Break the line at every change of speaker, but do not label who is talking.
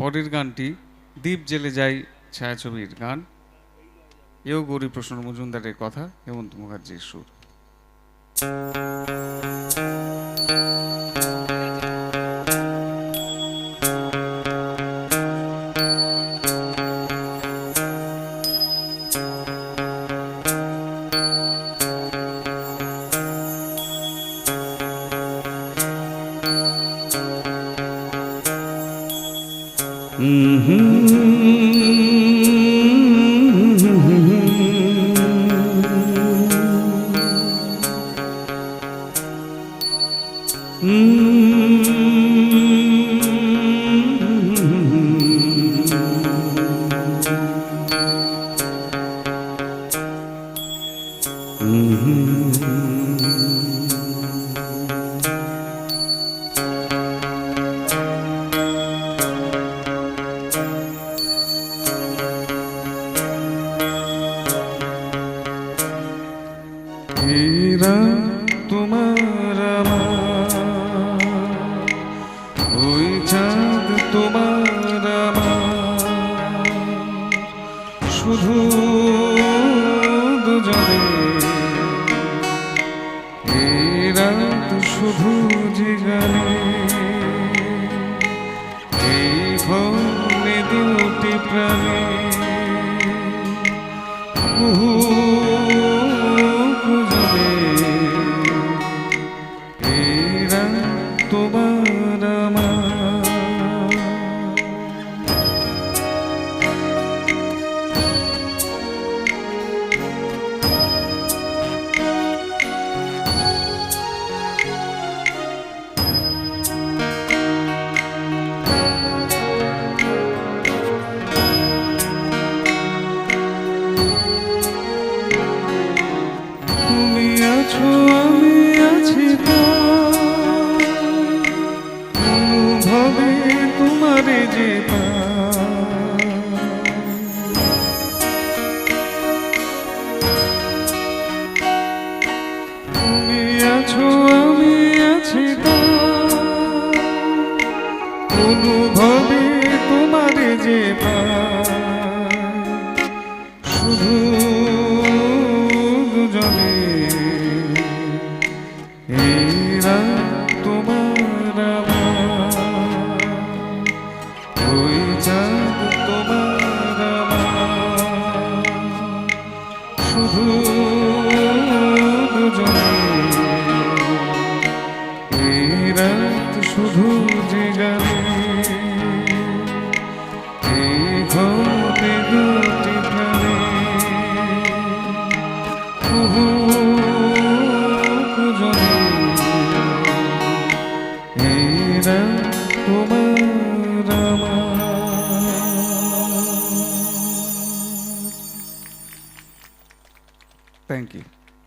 পরের গানটি দ্বীপ জেলে যাই ছায়াছবির গান। এও গৌরীপ্রসন্ন মজুমদারের কথা হেমন্ত মুখার্জির সুর। এরা শুধু দুজনে। এরা রাত শুধু জিগানে এই ফলে দুটি প্রাণে। অনুভবে তোমার যে। রাত শুধু Thank you.